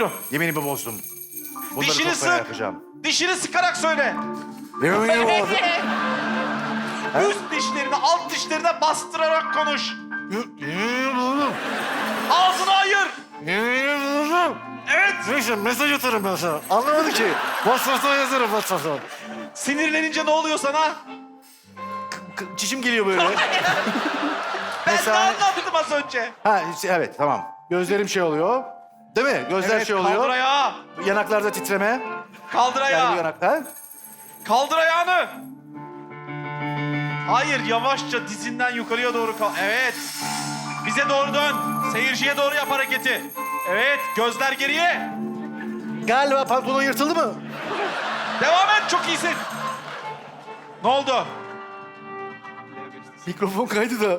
Buyurun. Yeminimi bozdum. Bunları Dişini çok fena sık. yapacağım. Dişini sıkarak söyle. Yeminimi bozdum. Üst dişlerini alt dişlerine bastırarak konuş. Yeminimi bozdum. Ağzını ayır. Yeminimi bozdum. Evet. Neyse mesaj atarım ben sana. Anlamadı ki. WhatsApp'tan yazarım WhatsApp'tan. Sinirlenince ne oluyor sana? Çişim geliyor böyle. Ben Mesela- ne anlattım az önce? ha evet tamam. Gözlerim şey oluyor. Değil mi? Gözler Evet, şey kaldır oluyor. ayağı. Yanaklarda titreme. Kaldır Yani bu ayağı. yanaklar. Kaldır ayağını. Hayır, yavaşça dizinden yukarıya doğru kal. Evet. Bize doğru dön. Seyirciye doğru yap hareketi. Evet, gözler geriye. Galiba pantolon yırtıldı mı? Devam et, çok iyisin. Ne oldu? Mikrofon kaydı da.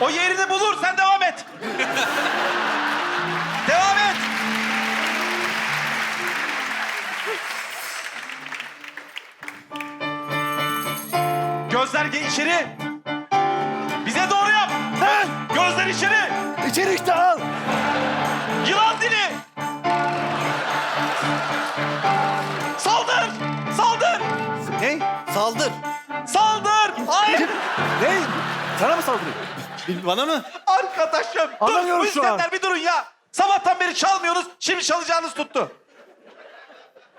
O yerini bulur, sen devam et. devam et. Gözler içeri. Bize doğru yap. Ha! Gözler içeri. İçeri işte al. Yılan dili. Saldır. Saldır. Ne? Saldır. Saldır. Hayır. Ne? Sana mı saldırıyor? Bana mı? Arkadaşım. Dur. Anlamıyorum Bu şu an. bir durun ya. Sabahtan beri çalmıyoruz. Şimdi çalacağınız tuttu.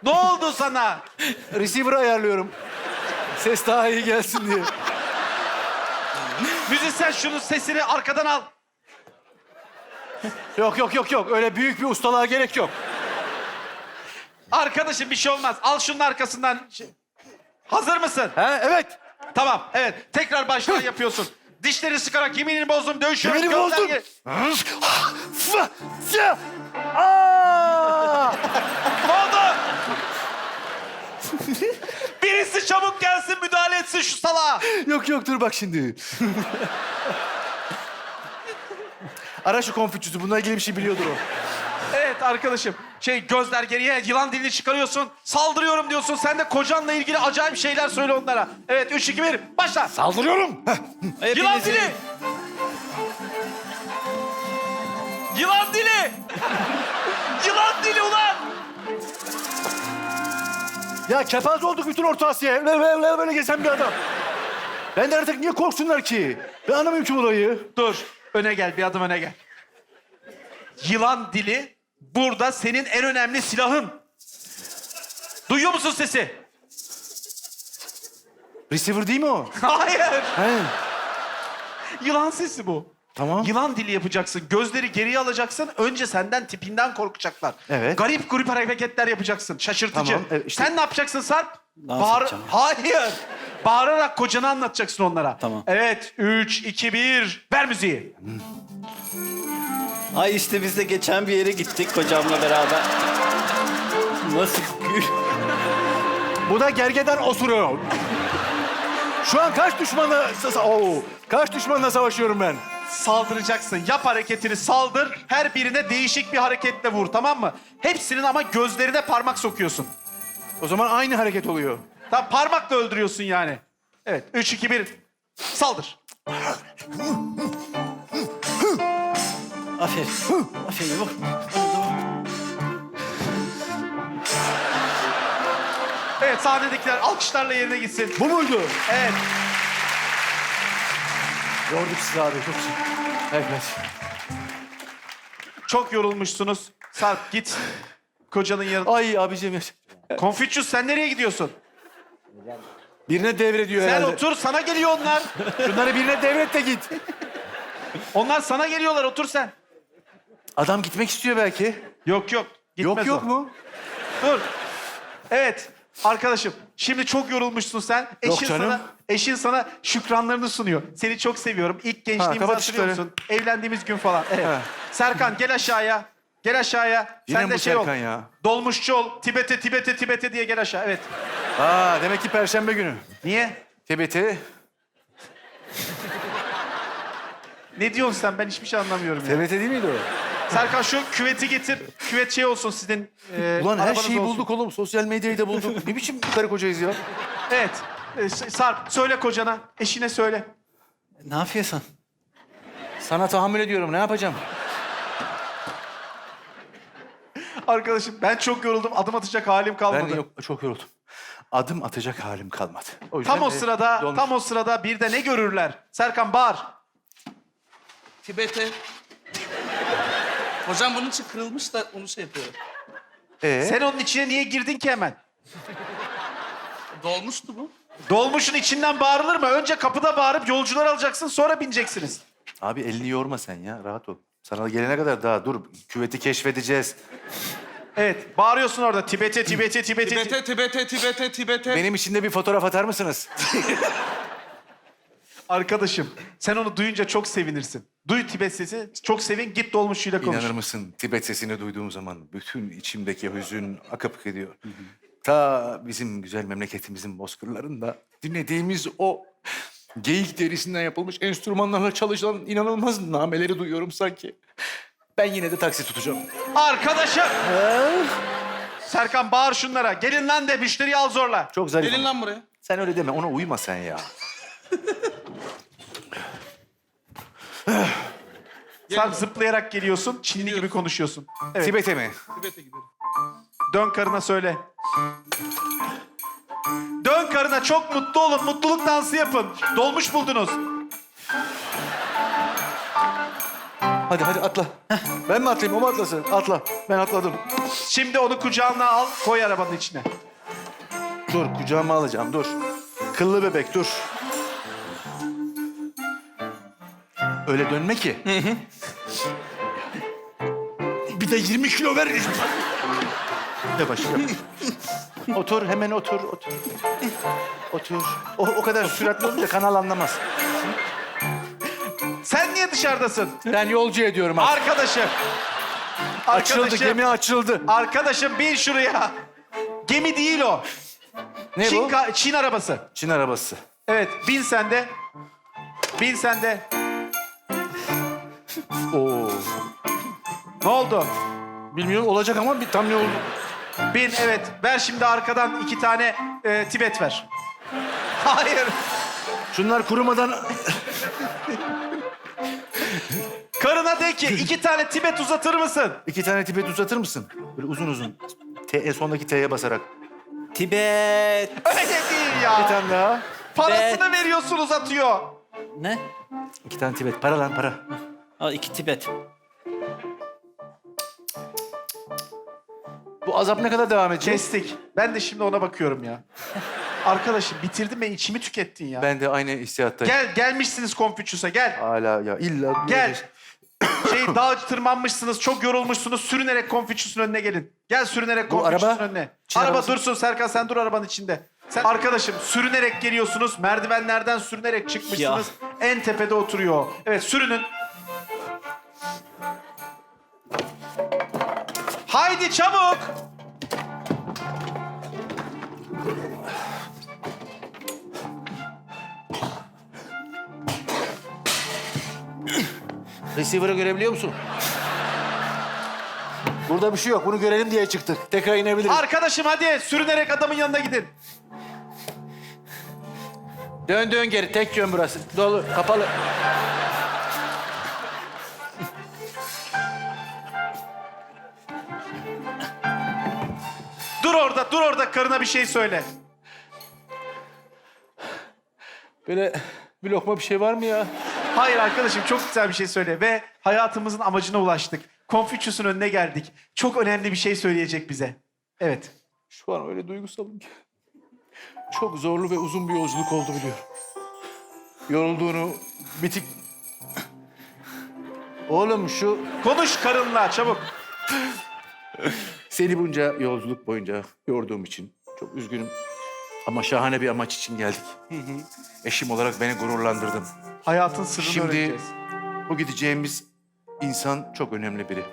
Ne oldu sana? Receiver'ı ayarlıyorum. Ses daha iyi gelsin diye. Müzisyen şunun sesini arkadan al. Yok yok yok yok. Öyle büyük bir ustalığa gerek yok. Arkadaşım bir şey olmaz. Al şunun arkasından. Hazır mısın? Ha evet. Tamam. Evet. Tekrar baştan yapıyorsun. Dişleri sıkarak yeminini bozdum. Dövüşüyorum. Yeminimi bozdum. Aa! Ne oldu? Birisi çabuk gelsin müdahale etsin şu salağa. Yok yok dur bak şimdi. Ara şu konfüçyüsü. Bununla ilgili bir şey biliyordur o. Evet arkadaşım. Şey gözler geriye yılan dilini çıkarıyorsun. Saldırıyorum diyorsun. Sen de kocanla ilgili acayip şeyler söyle onlara. Evet üç, iki, bir. başla. Saldırıyorum. Yılan Hepinizi- dili. Yılan dili. Yılan dili ulan. Ya kepaze olduk bütün Orta Asya'ya. Böyle, böyle, böyle gezen bir adam. Ben de artık niye korksunlar ki? Ben anlamıyorum ki olayı. Dur. Öne gel. Bir adım öne gel. Yılan dili burada senin en önemli silahın. Duyuyor musun sesi? Receiver değil mi o? Hayır. He. Yılan sesi bu. Tamam. Yılan dili yapacaksın. Gözleri geriye alacaksın. Önce senden tipinden korkacaklar. Evet. Garip grup hareketler yapacaksın. Şaşırtıcı. Tamam, evet, işte- Sen ne yapacaksın Sarp? Dans edeceğim. Hayır. Bağırarak kocanı anlatacaksın onlara. Tamam. Evet. Üç, iki, bir. Ver müziği. Ay işte biz de geçen bir yere gittik kocamla beraber. Nasıl gül? Bu da gergeden osuruyor. Şu an kaç düşmanla... Oo, kaç düşmanla savaşıyorum ben? Saldıracaksın. Yap hareketini saldır. Her birine değişik bir hareketle vur tamam mı? Hepsinin ama gözlerine parmak sokuyorsun. O zaman aynı hareket oluyor. Tamam parmakla öldürüyorsun yani. Evet. Üç, iki, bir. Saldır. Aferin. Aferin vur. Evet sahnedekiler alkışlarla yerine gitsin. Bu muydu? Evet. Gördük sizi abi. Çok güzel. Evet. Çok yorulmuşsunuz. Sarp git. Kocanın yanına. Ay abicim. ya. Confucius sen nereye gidiyorsun? Birine devrediyor Sen herhalde. otur sana geliyor onlar. Şunları birine devret de git. Onlar sana geliyorlar otur sen. Adam gitmek istiyor belki. Yok yok. Gitmez yok yok o. mu? Dur. Evet. Arkadaşım şimdi çok yorulmuşsun sen. Eşin canım. sana eşin sana şükranlarını sunuyor. Seni çok seviyorum. İlk gençliğimizi kapat hatırlıyor musun? Evlendiğimiz gün falan. Evet. Ha. Serkan gel aşağıya. Gel aşağıya. Yine Sen de bu şey Serkan ol. ya. Dolmuşçu ol. Tibet'e Tibet'e Tibet'e diye gel aşağı. Evet. Aa demek ki perşembe günü. Niye? Tibet'i. Ne diyorsun sen? Ben hiçbir şey anlamıyorum ya. Tibet'e değil miydi o? Serkan şu küveti getir. Küvet şey olsun sizin. e, Ulan her arabanız şeyi olsun. bulduk oğlum. Sosyal medyayı da bulduk. ne biçim karı kocayız ya? Evet. E, Sarp söyle kocana. Eşine söyle. Ne yapıyorsun? Sana tahammül ediyorum. Ne yapacağım? Arkadaşım ben çok yoruldum. Adım atacak halim kalmadı. Ben yok, çok yoruldum. Adım atacak halim kalmadı. O yüzden Tam o de sırada, dolmuş. tam o sırada bir de ne görürler? Serkan bağır. Tibet'e. Hocam bunun için kırılmış da onu şey yapıyor. Ee? Sen onun içine niye girdin ki hemen? Dolmuştu bu. Dolmuşun içinden bağırılır mı? Önce kapıda bağırıp yolcular alacaksın sonra bineceksiniz. Abi elini yorma sen ya. Rahat ol. Sana gelene kadar daha dur. Küveti keşfedeceğiz. Evet, bağırıyorsun orada. Tibet'e, Tibet'e, Tibet'e. Tibet'e, Tibet'e, Tibet'e, Tibet'e. Benim için de bir fotoğraf atar mısınız? Arkadaşım, sen onu duyunca çok sevinirsin. Duy Tibet sesi, çok sevin, git dolmuşuyla konuş. İnanır mısın? Tibet sesini duyduğum zaman bütün içimdeki hüzün akıp gidiyor. Ta bizim güzel memleketimizin bozkırlarında dinlediğimiz o geyik derisinden yapılmış enstrümanlarla çalışılan inanılmaz nameleri duyuyorum sanki. Ben yine de taksi tutacağım. Arkadaşım! Serkan bağır şunlara. Gelin lan de müşteriyi al zorla. Çok zarif. Gelin ama. lan buraya. Sen öyle deme. Ona uyma sen ya. Sen zıplayarak geliyorsun, Çinli gibi konuşuyorsun. Evet, Tibet'e mi? Tibet'e gidelim. dön karına söyle. Dön karına çok mutlu olun, mutluluk dansı yapın. Dolmuş buldunuz. Hadi hadi atla. Ben mi atlayayım? O mu atlasın? Atla. Ben atladım. Şimdi onu kucağına al, koy arabanın içine. Dur kucağıma alacağım dur. Kıllı bebek dur. Öyle dönme ki. Bir de 20 kilo ver. Yavaş yavaş. otur hemen otur otur. Otur. O, o kadar süratli olunca kanal anlamaz. Sen niye dışarıdasın? Ben yolcu ediyorum artık. Arkadaşım. Açıldı Arkadaşım. gemi açıldı. Arkadaşım bin şuraya. Gemi değil o. Ne Çin, bu? ka- Çin arabası. Çin arabası. Evet, bin sen de. Bin sen de. Oo. Ne oldu? Bilmiyorum olacak ama bir tam ne oldu? Bin, evet. Ver şimdi arkadan iki tane e, Tibet ver. Hayır. Şunlar kurumadan Karına de ki iki tane Tibet uzatır mısın? iki tane Tibet uzatır mısın? Böyle uzun uzun. T, en sondaki T'ye basarak. Tibet. Öyle değil Bir ya. tane daha. Parasını veriyorsun uzatıyor. Ne? İki tane Tibet. Para lan para. Al iki Tibet. Bu azap ne kadar devam edecek? Kestik. Ben de şimdi ona bakıyorum ya. Arkadaşım bitirdin ve içimi tükettin ya. Ben de aynı hissiyattayım. Gel, gelmişsiniz Konfüçyüs'e gel. Hala ya illa... Gel. Şey dağa tırmanmışsınız, çok yorulmuşsunuz. Sürünerek Konfüçyüs'ün önüne gelin. Gel sürünerek Bu Konfüçyüs'ün araba? önüne. Çin araba arabası. dursun Serkan sen dur arabanın içinde. Sen arkadaşım sürünerek geliyorsunuz. Merdivenlerden sürünerek çıkmışsınız. En tepede oturuyor. o. Evet sürünün. Haydi çabuk. Receiver'ı görebiliyor musun? Burada bir şey yok. Bunu görelim diye çıktık. Tekrar inebiliriz. Arkadaşım hadi sürünerek adamın yanına gidin. Dön dön geri. Tek yön burası. Dolu. Kapalı. Dur orada, dur orada karına bir şey söyle. Böyle bir lokma bir şey var mı ya? Hayır arkadaşım çok güzel bir şey söyle ve hayatımızın amacına ulaştık. Konfüçyüs'ün önüne geldik. Çok önemli bir şey söyleyecek bize. Evet. Şu an öyle duygusalım ki. Çok zorlu ve uzun bir yolculuk oldu biliyorum. Yorulduğunu, bitik... Oğlum şu Konuş karınla çabuk. Seni bunca yolculuk boyunca yorduğum için çok üzgünüm. Ama şahane bir amaç için geldik. Eşim olarak beni gururlandırdın. Hayatın sırrını Şimdi öğreneceğiz. bu gideceğimiz insan çok önemli biri.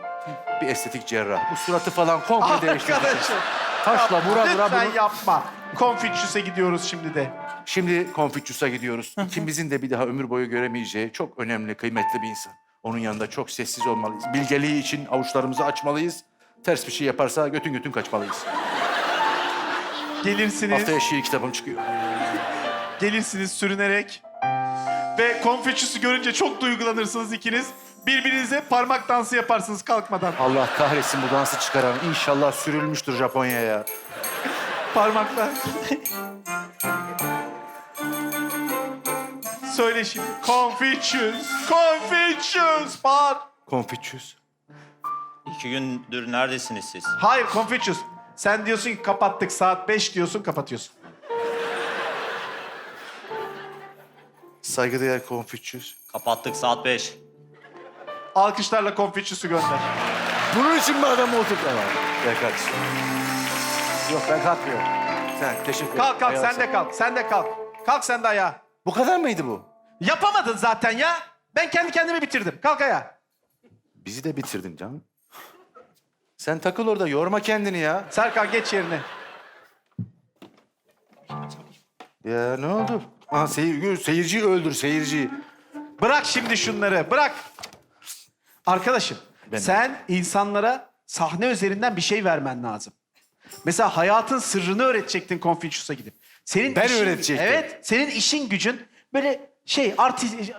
Bir estetik cerrah. Bu suratı falan komple değiştireceğiz. Arkadaşım. Taşla yapma, vura vura Lütfen bunu- yapma. Konfüçyüs'e gidiyoruz şimdi de. Şimdi Konfüçyüs'e gidiyoruz. İkimizin de bir daha ömür boyu göremeyeceği çok önemli, kıymetli bir insan. Onun yanında çok sessiz olmalıyız. Bilgeliği için avuçlarımızı açmalıyız. Ters bir şey yaparsa götün götün kaçmalıyız. Gelirsiniz, Haftaya şiir kitabım çıkıyor. gelirsiniz sürünerek. Ve Konfüçyüs'ü görünce çok duygulanırsınız ikiniz. Birbirinize parmak dansı yaparsınız kalkmadan. Allah kahretsin bu dansı çıkaran. İnşallah sürülmüştür Japonya'ya. Parmaklar. Söyle şimdi. Confucius. Confucius. Bağır. Confucius. İki gündür neredesiniz siz? Hayır Confucius. Sen diyorsun ki kapattık saat 5 diyorsun kapatıyorsun. Saygıdeğer Confucius. Kapattık saat beş. Alkışlarla Confucius'u gönder. Bunun için mi adamı oturtma var? Gel kardeşim. Yok ben kalkmıyorum. Sen teşekkür ederim. Kalk kalk sen de kalk. Sen de kalk. Kalk sen de ayağa. Bu kadar mıydı bu? Yapamadın zaten ya. Ben kendi kendimi bitirdim. Kalk ayağa. Bizi de bitirdin canım. Sen takıl orada yorma kendini ya. Serkan geç yerine. Ya ne oldu? Aha, seyir, seyirciyi öldür seyirciyi. Bırak şimdi şunları. Bırak. Arkadaşım Ben- sen insanlara sahne üzerinden bir şey vermen lazım. Mesela hayatın sırrını öğretecektin Confucius'a gidip. Senin Ben işin- öğretecektim. Evet. Senin işin gücün böyle şey artist...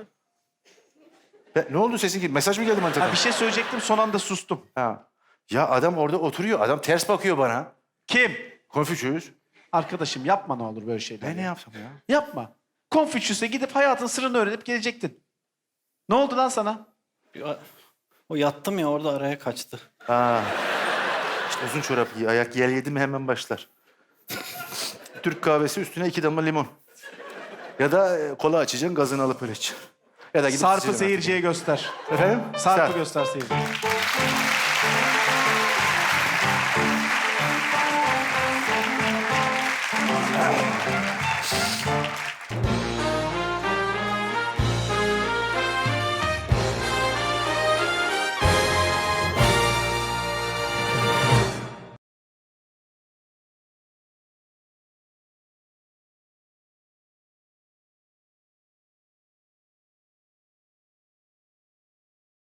Be- ne oldu sesin ki? Mesaj mı geldi bana? Ha, bir şey söyleyecektim son anda sustum. Ha. Ya adam orada oturuyor. Adam ters bakıyor bana. Kim? Confucius. Arkadaşım yapma ne olur böyle şeyler. Ben ne ya. yapsam ya? Yapma. Confucius'a gidip hayatın sırrını öğrenip gelecektin. Ne oldu lan sana? Ya, O yattım ya orada araya kaçtı. Ha. İşte uzun çorap giy. Ayak yel yedi mi hemen başlar. Türk kahvesi üstüne iki damla limon. Ya da e, kola açacaksın gazını alıp öyle iç. Ya da gidip Sarp'ı seyirciye göster. Efendim? Sarp'ı Sarp. göster seyirciye.